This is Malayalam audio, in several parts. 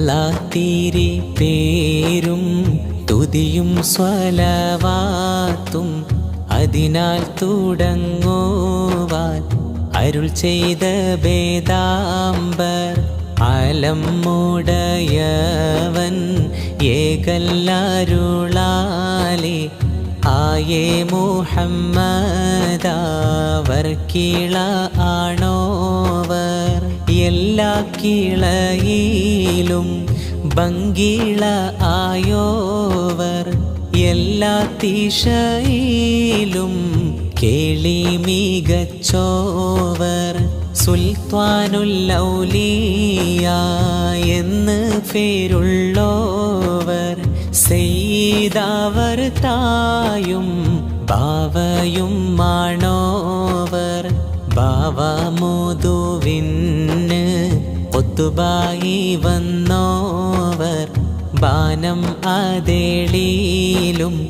അല്ലാത്തീരി പേരും തുതിയും സ്വലവാത്തും അതിനാൽ തുടങ്ങുവാൻ അരുൾ ചെയ്ത ഭേദാംബർ അലം മുടയവൻ ഏകല്ലാരുളാലി. ആയേ മുഹമ്മദാവർ കീള ആണോവർ. എല്ലാ കിളയിലും ഭംഗീള ആയോവർ. എല്ലാ തീശയിലും കേളി മികച്ചോവർ. സുൽത്താനുല്ലൗലിയ എന്ന് പേരുള്ളോവർ. സെയ്തവർ തായും ബാവയും മാണോവർ ബാവ മുതുവിന് ഒത്തുബായി വന്നോവർ. ബാനം അതേളിയിലും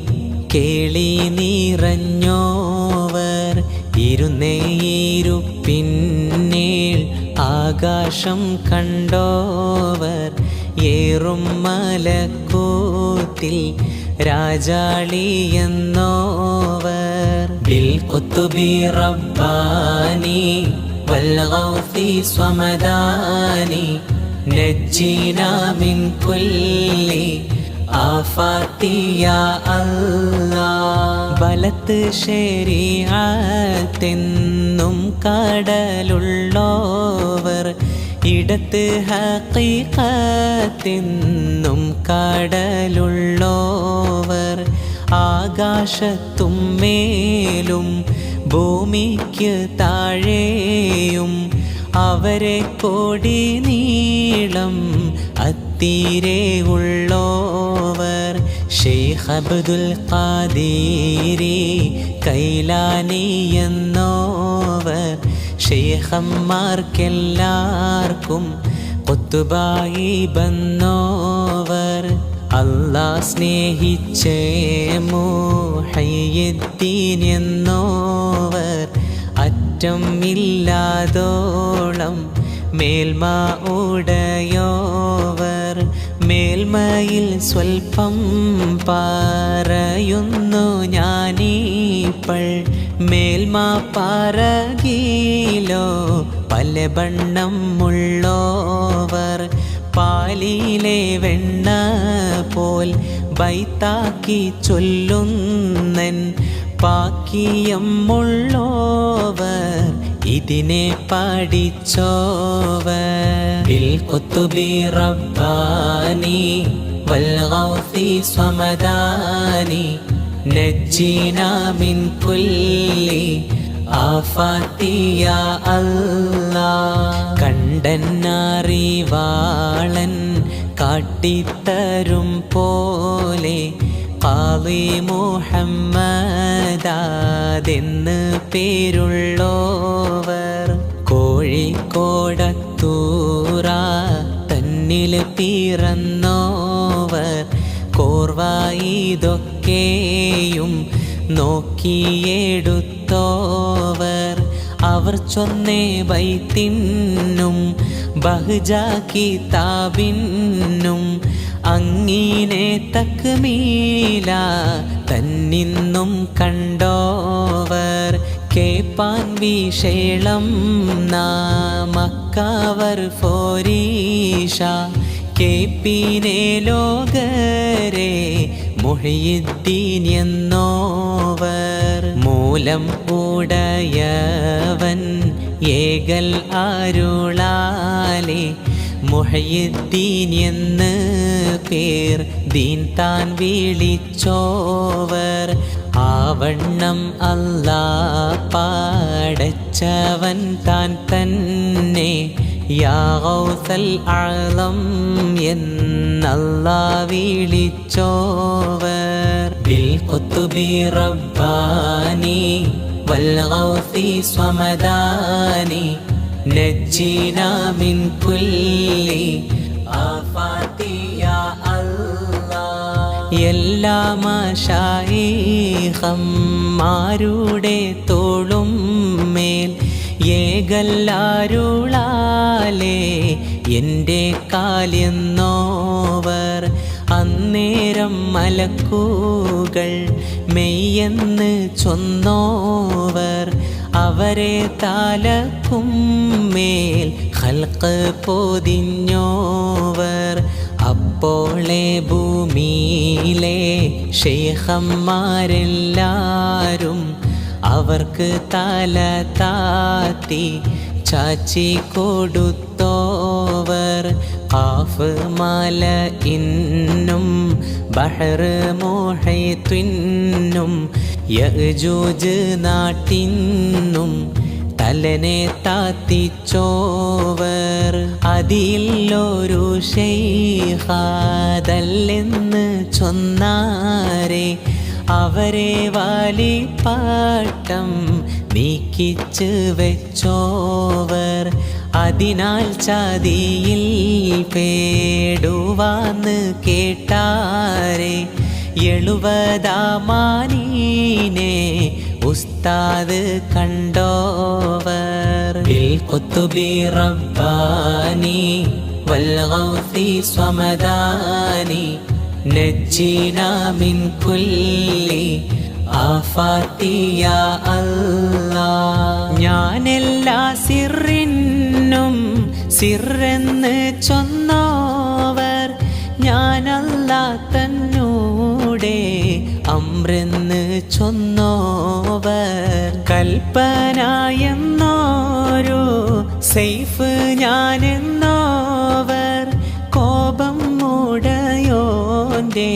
കേളി നിറഞ്ഞോവർ. ഇരുന്നേയിരുപ്പിന്നേൾ ആകാശം കണ്ടോവർ. ഏറും മലക്കൂത്തിൽ രാജാളി എന്നോവർ. ബിൽ കൊത്തുബി റബ്ബാനി വൽഗൗഫി സ്വമദാനി മിൻ കുല്ലി ആഫാത്തിയ അല്ലാ. ബലത്ത് ശരിയാത്തെന്നും കടലുള്ളോവർ ഇടത്ത് ഹക്കീക്കത്തെന്നും കടലുള്ളോവർ ആകാശത്തും മേലും ഭൂമിക്ക് താഴെയും അവരെ കോടി നീളം അത്തീരെ ഉള്ളോവർ. ഷെയ്ഖ് അബ്ദുൽ ഖാദീരി കൈലാനി എന്നോവർ. ഷെയ്ഖന്മാർക്കെല്ലാവർക്കും കൊത്തുബായി വന്നോവർ. അല്ലാ സ്നേഹിച്ചേ മോഹയ്യദ്ദീൻ എന്നോവർ. അറ്റം ഇല്ലാതോളം മേൽമ ഉടയോവർ മേൽമയിൽ സ്വൽപ്പം പറയുന്നു ഞാനീപ്പൾ. മേൽമ പറകിലോ പല ബണ്ണം ഉള്ളോവർ പാലിലെ വെണ്ണ പോൽ ബൈത്താക്കി ചൊല്ലുന്നൻ പാക്കിയം ഉള്ളോവർ ഇതിനെ പഠിച്ചോവർ. റബ്ബാനി വൽഗൗസി സ്വമദാനി നജ്ജിന മിൻ കുല്ലി ആഫാത്തിയ അല്ലാ. കണ്ടന്നറിവാളൻ കാട്ടിത്തരും പോലെ കാളി മുഹമ്മദാതെന്ന് പേരുള്ളോവർ. കോഴിക്കോടത്തൂറ തന്നിൽ പിറന്നോവർ. കോർവായിതൊക്കെയും നോക്കിയെടുത്തോവർ. അവർ ചൊന്നേ ബൈത്തിന്നും ബഹ്ജാക്കി താബിന്നും അങ്ങീനെ തക്മീല തന്നിന്നും കണ്ടോവർ കേപ്പാൻ വിഷേളം നാമക്കാവർ ഫോരീഷ. കേപ്പിനെ ലോകരെ മൊഴിയുദ്ദീൻ മൂലം ഉടയവൻ ഏകൽ അരുളാലെ. മുഹയുദ്ദീൻ എന്ന് പേർ ദീൻ താൻ വിളിച്ചോവർ. ആവണ്ണം അല്ലാ പാടച്ചവൻ താൻ തന്നെ. യാ ഗൗസൽ ആളം എന്നല്ലാ വിളിച്ചോവർ. ബിൽ കുത്തുബി റബ്ബാനി വൽഗൗസി സ്വമദാനി അല്ലാ എല്ലാ മാഷായിഹന്മാരുടെ തോളും മേൽ ഏകല്ലാരുളാലേ എന്റെ കാലെന്നോവർ അന്നേരം മലക്കൂകൾ മെയ്യെന്ന് ചൊന്നോവർ അവരെ താലക്കും മേൽ ഹൽക്ക് പൊതിഞ്ഞോവർ. അപ്പോളെ ഭൂമിയിലെ ഷേഖന്മാരെല്ലാരും അവർക്ക് തല താത്തി ചാച്ചി കൊടുത്തോവർ. കാഫ് മല ഇന്നും ബഹർ മോഹത്തുന്നും യജൂജ് നാട്ടിന്നും തലനെ താത്തിച്ചോവർ അതിലൊരു ഷെയ്ഹാതല്ലെന്ന് ചൊന്നാരെ അവരെ വാലിപ്പാട്ടം നീക്കിച്ച് വെച്ചോവർ. അതിനാൽ ചതിയിൽ പേടുവാന്ന് കേട്ടാരെ എഴുപതാമാനീനെ ഉസ്താദ് കണ്ടോവർ. റബ്ബാനി വൽഗൗസി സ്വമദാനി നജ്ജിന മിൻ കുല്ലി ആഫാത്തിയ അല്ലാ ഞാനെല്ലാ സിറിനും സിറെന്ന് ചൊന്നോവർ ഞാനല്ല തന്നൂടെ അമ്രെന്ന് ചൊന്നോവർ കൽപ്പനായെന്നോരു സൈഫ് ഞാനെന്നോവർ കോപം മൂടയോന്റെ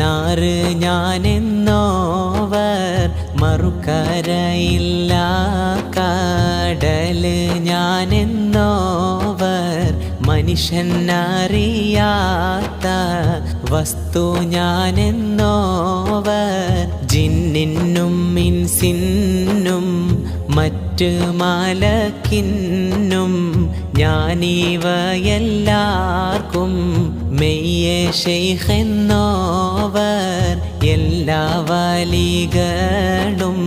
നാറ് ഞാനെന്നോവർ മറുകരയില്ല കടൽ ഞാനെന്നോവർ മനുഷ്യനറിയാത്ത വസ്തു ഞാനെന്നോവർ ജിന്നിനും മിൻസിന്നും മറ്റ് മലക്കിന്നും ഞാനീവയെല്ലാർക്കും മെയ്യെ ഷെയ്ഖെന്നോവർ എല്ലാ വലികളും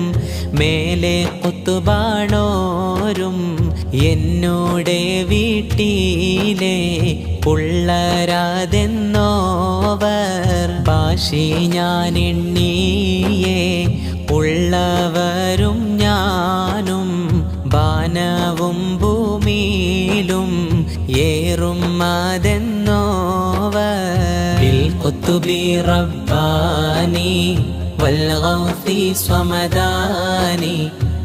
മേലെ കുത്തുപാണോരും എന്നോടെ വീട്ടിലെ പുള്ളരാതെന്നോവർ പാശി ഞാൻ എണ്ണിയേ ഉള്ളവരും ഞാനും ബാനവും ഭൂമിയിലും ഏറും അതെന്നോവർ. കൊത്തുബി റബ്ബാനി സ്വമദാനി